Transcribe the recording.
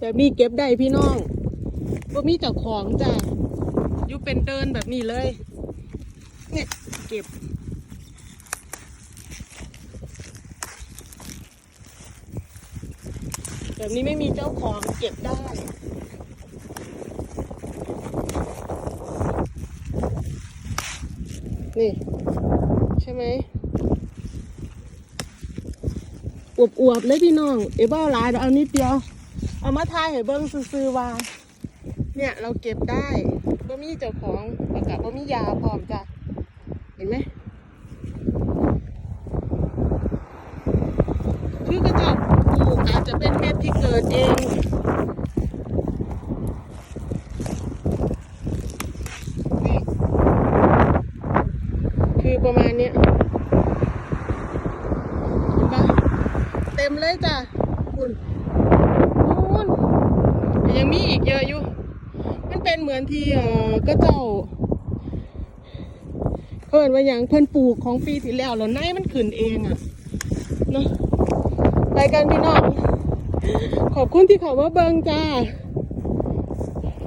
แบบนี้เก็บได้พี่น้องบ่มีเจ้าของจ้ะอยู่เป็นเดินแบบนี้เลย เนี่ยเก็บ แบบนี้ไม่มีเจ้าของเก็บได้นี่ ใช่ไหมอวบๆเลยพี่น้อง เอ๋บ้าหลายเดี๋ยวเอานิดเดียว เอามาทายให้เบิ้งซื้อๆว่าเนี่ยเราเก็บได้บ่มีเจ้าของประกาศบ่มียาพร้อมจ้ะเห็นไหมคือกระจอกปลูกอาจจะเป็นเม็ดที่เกิดเองนี่คือประมาณเนี้ยเห็นปะเต็มเลยจ้ะคุณ ยังมีอีกเยอะอยู่ มันเป็นเหมือนที่เอ่อก็เจ้าเพิ่นว่าอย่างเพิ่นปลูกของปีที่แล้วแล้วไนมันขึ้นเองอะเนาะไปกันพี่น้องขอบคุณที่เขามาเบิงจ้า